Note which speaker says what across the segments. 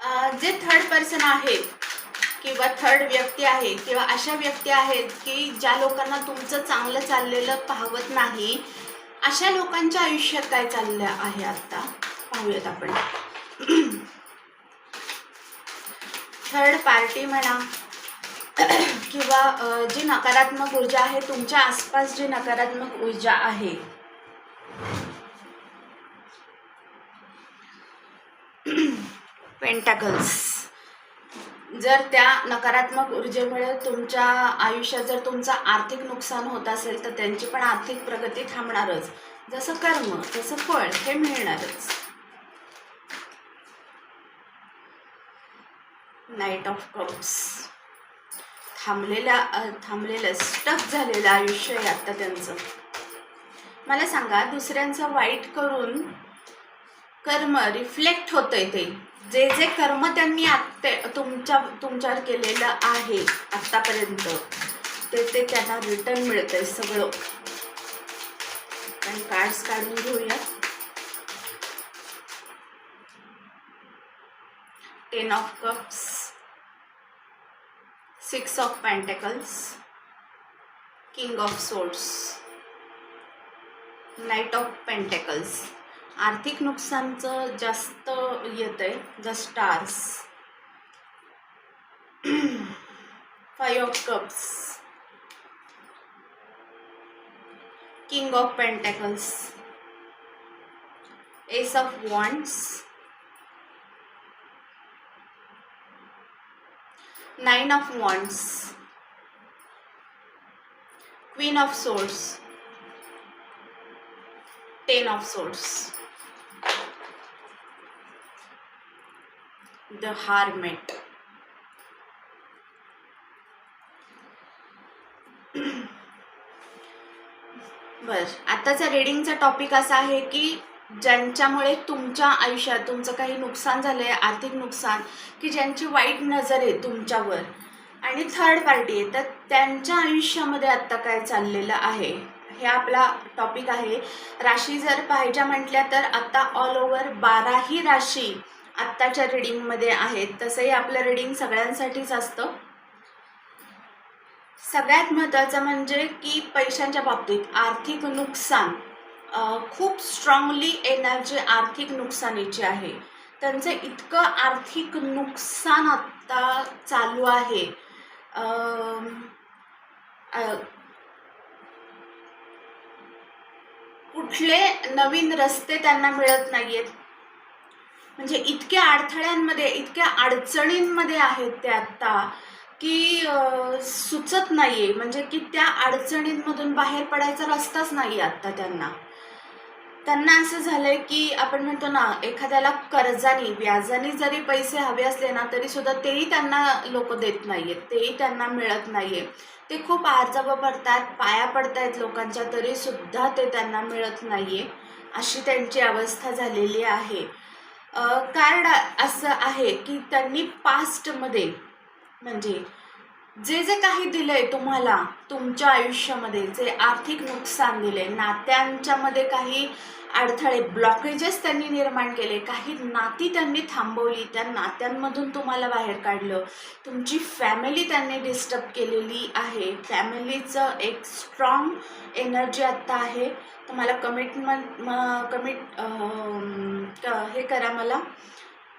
Speaker 1: जे third person आहेत किंवा थर्ड व्यक्ती आहे किंवा अशा व्यक्ती आहेत की ज्या लोकांना तुमचं चांगलं चाललेलं पाहवत नाही अशा लोकांच्या आयुष्यात काय चाललं आहे आत्ता पाहूयात आपण. थर्ड पार्टी म्हणा किंवा जी नकारात्मक ऊर्जा आहे तुमच्या आसपास जी नकारात्मक ऊर्जा आहे पेंटाकल्स जर त्या नकारात्मक ऊर्जेमुळे तुमच्या आयुष्यात जर तुमचं आर्थिक नुकसान होत असेल तर त्यांची पण आर्थिक प्रगती थांबणारच. जसं कर्म तसं फळ हे मिळणारच. नाईट ऑफ कप्स थांबलेल्या थांबलेलं स्टक झालेलं आयुष्य आहे आत्ता त्यांचं. मला सांगा दुसऱ्यांचं वाईट करून कर्म रिफ्लेक्ट होतंय ते. जे जे कर्म त्यांनी आत्ते तुमच्या तुमच्यावर केलेलं आहे आत्तापर्यंत ते ते त्यांना रिटर्न मिळतंय सगळं. आपण कार्ड्स काढून घेऊया. Ten of cups six of pentacles king of swords knight of pentacles आर्थिक नुकसानचं जास्त येतं आहे the stars five of cups king of pentacles ace of wands nine of wands queen of swords ten of swords the hermit बर आताचा रिडिंगचा topic असा आहे की ज्यांच्यामुळे तुमच्या आयुष्यात तुमचं काही नुकसान झालं आहे आर्थिक नुकसान की ज्यांची वाईट नजर आहे तुमच्यावर आणि थर्ड पार्टी आहे तर त्यांच्या आयुष्यामध्ये आत्ता काय चाललेलं आहे? हे आपला टॉपिक आहे. राशी जर पाहायच्या म्हटल्या तर आत्ता ऑल ओव्हर बाराही राशी आत्ताच्या रिडिंगमध्ये आहेत तसंही आपलं रिडिंग सगळ्यांसाठीच असतं. सगळ्यात महत्त्वाचं म्हणजे की पैशांच्या बाबतीत आर्थिक नुकसान खूप स्ट्रॉंगली एनर्जी आर्थिक नुकसानीची आहे. त्यांचं इतकं आर्थिक नुकसान आत्ता चालू आहे. कुठले नवीन रस्ते त्यांना मिळत नाही आहेत म्हणजे इतक्या अडथळ्यांमध्ये इतक्या अडचणींमध्ये आहेत ते आत्ता की सुचत सुचत नाहीये. म्हणजे की त्या अडचणींमधून बाहेर पडायचा रस्ताच नाही आत्ता त्यांना. त्यांना असं झालंय की आपण म्हणतो ना एखाद्याला कर्जानी व्याजाने जरी पैसे हवे असले ना तरी सुद्धा तेही त्यांना लोक देत नाहीयेत. तेही त्यांना मिळत नाहीये ते खूप आर्जव पडतात पाया पडतायत लोकांच्या तरी सुद्धा ते त्यांना मिळत नाहीये. अशी त्यांची अवस्था झालेली आहे. कार्ड असं आहे की त्यांनी पास्टमध्ये म्हणजे जे जे काही दिलंय तुम्हाला तुमच्या आयुष्यामध्ये जे आर्थिक नुकसान दिले नात्यांच्यामध्ये काही अडथळे ब्लॉकेजेस त्यांनी निर्माण केले. काही नाती त्यांनी थांबवली. त्या नात्यांमधून तुम्हाला बाहेर काढलं. तुमची फॅमिली त्यांनी डिस्टर्ब केलेली आहे. फॅमिलीचं एक स्ट्रॉंग एनर्जी आत्ता आहे. तुम्हाला कमिटमेंट कमिट हे करा मला.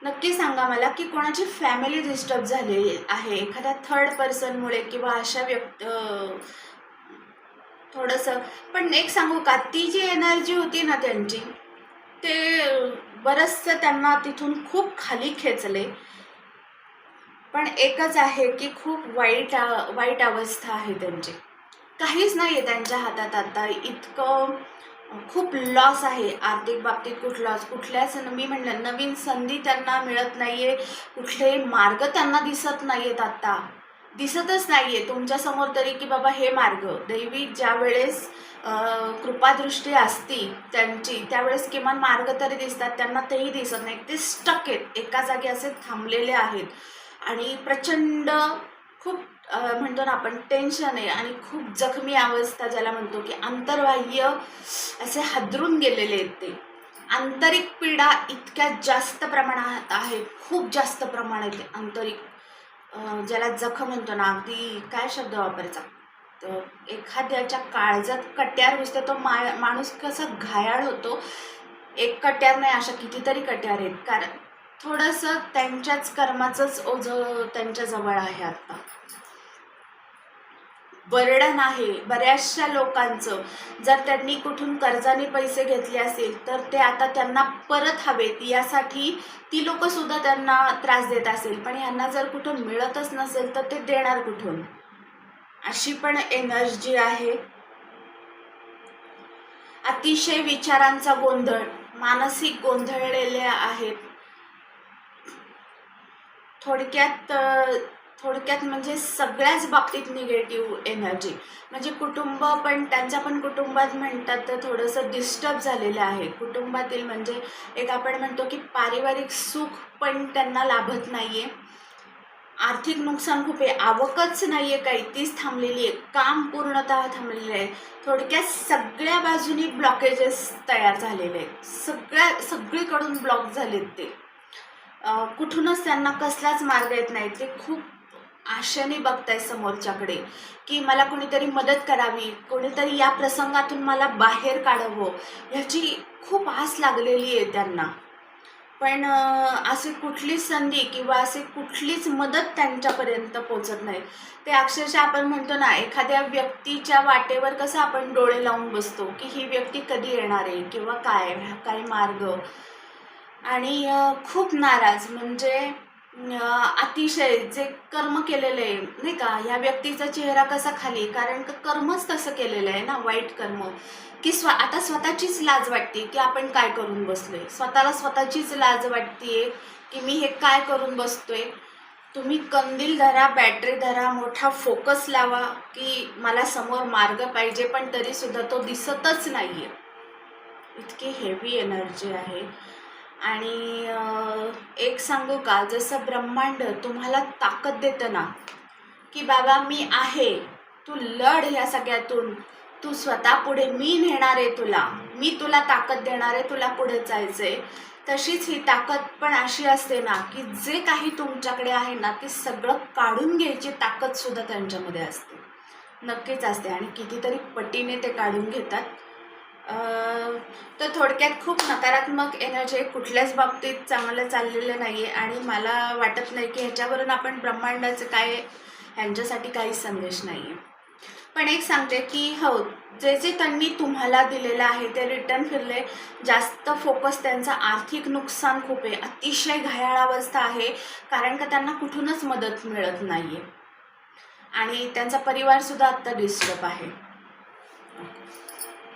Speaker 1: नक्की सांगा मला की कोणाची फॅमिली डिस्टर्ब झालेली आहे? एखाद्या थर्ड पर्सनमुळे किंवा अशा व्यक्त थोडंसं. पण एक सांगू का ती जी एनर्जी होती ना त्यांची ते बरंचसं त्यांना तिथून खूप खाली खेचले. पण एकच आहे की खूप वाईट वाईट अवस्था आहे त्यांची. काहीच नाही आहे त्यांच्या हातात आता. इतकं खूप लॉस आहे. आर्थिक बाबतीत कुठलाच लॉस कुठल्याच मी म्हणलं नवीन संधी त्यांना मिळत नाही आहे कुठलेही मार्ग त्यांना दिसत नाही आहेत आत्ता दिसतच नाही तुमच्यासमोर तरी की बाबा हे मार्ग. दैवी ज्या वेळेस कृपादृष्टी असती त्यांची त्यावेळेस किमान मार्ग तरी दिसतात. त्यांना तेही दिसत नाही ते स्टक आहेत. एका जागी असे थांबलेले आहेत. आणि प्रचंड खूप म्हणतो ना आपण टेन्शन आहे आणि खूप जखमी अवस्था ज्याला म्हणतो की अंतर्बाह्य असे हादरून गेलेले आहेत ते. आंतरिक पीडा इतक्या जास्त प्रमाणात आहे खूप जास्त प्रमाणात आंतरिक ज्याला जखम म्हणतो ना अगदी काय शब्द वापरायचा? तर एखाद्याच्या काळजात कट्यार घुसते तो मा माणूस कसा घायाळ होतो? एक कट्यार नाही अशा कितीतरी कट्यार आहेत. कारण थोडंसं त्यांच्याच कर्माचंच ओझं त्यांच्याजवळ आहे आत्ता बर्डन आहे बऱ्याचशा लोकांचं. जर त्यांनी कुठून कर्जाने पैसे घेतले असेल तर ते आता त्यांना परत हवेत. यासाठी ती लोकंसुद्धा त्यांना त्रास देत असेल. पण ह्यांना जर कुठून मिळतच नसेल तर ते देणार कुठून? अशी पण एनर्जी आहे. अतिशय विचारांचा गोंधळ मानसिक गोंधळलेले आहेत. थोडक्यात थोडक्यात म्हणजे सगळ्याच बाबतीत निगेटिव्ह एनर्जी म्हणजे कुटुंब पण त्यांच्या पण कुटुंबात म्हणतात तर थोडंसं डिस्टर्ब झालेलं आहे. कुटुंबातील म्हणजे एक आपण म्हणतो की पारिवारिक सुख पण त्यांना लाभत नाही आहे आर्थिक नुकसान खूप आहे. आवकच नाही आहे काही. तीच थांबलेली आहे. काम पूर्णतः थांबलेलं आहे. थोडक्यात सगळ्या बाजूनी ब्लॉकेजेस तयार झालेले आहेत. सगळ्या सगळीकडून ब्लॉक झालेत ते. कुठूनच त्यांना कसलाच मार्ग येत नाही ते खूप आशेने बघताय समोरच्याकडे की मला कोणीतरी मदत करावी कोणीतरी या प्रसंगातून मला बाहेर काढावं ह्याची खूप आस लागलेली आहे त्यांना. पण अशी कुठलीच संधी किंवा अशी कुठलीच मदत त्यांच्यापर्यंत पोचत नाही. ते अक्षरशः आपण म्हणतो ना एखाद्या व्यक्तीच्या वाटेवर कसं आपण डोळे लावून बसतो की ही व्यक्ती कधी येणार आहे किंवा काय काय मार्ग. आणि खूप नाराज म्हणजे अतिशय जे कर्म केलेलं आहे नाही का? ह्या व्यक्तीचा चेहरा कसा खाली? कारण का कर्मच तसं केलेलं आहे ना वाईट कर्म. की स्व आता स्वतःचीच लाज वाटते की आपण काय करून बसलोय. स्वतःला स्वतःचीच लाज वाटते की मी हे काय करून बसतोय. तुम्ही कंदील धरा बॅटरी धरा मोठा फोकस लावा की मला समोर मार्ग पाहिजे पण तरीसुद्धा तो दिसतच नाही आहे इतकी हेवी एनर्जी आहे. आणि एक सांगू का? जसं ब्रह्मांड तुम्हाला ताकद देतं ना की बाबा मी आहे तू लढ ह्या सगळ्यातून. तू स्वतः पुढे मी नेणार आहे तुला. मी तुला ताकद देणार आहे तुला पुढे जायचं आहे तशीच ही ताकद पण अशी असते ना की जे काही तुमच्याकडे आहे ना ते सगळं काढून घ्यायची ताकदसुद्धा त्यांच्यामध्ये असते. नक्कीच असते आणि कितीतरी पटीने ते काढून घेतात. तर थोडक्यात खूप नकारात्मक एनर्जी कुठल्याच बाबतीत चांगलं चाललेलं नाही आहे आणि मला वाटत नाही की ह्याच्यावरून आपण ब्रह्मांडाचं काय ह्यांच्यासाठी काहीच संदेश नाही आहे पण एक सांगते की हो जे जे त्यांनी तुम्हाला दिलेलं आहे ते रिटर्न फिरले. जास्त फोकस त्यांचा आर्थिक नुकसान खूप आहे. अतिशय घायाळ अवस्था आहे कारण का त्यांना कुठूनच मदत मिळत नाही आहे आणि त्यांचा परिवारसुद्धा आत्ता डिस्टर्ब आहे.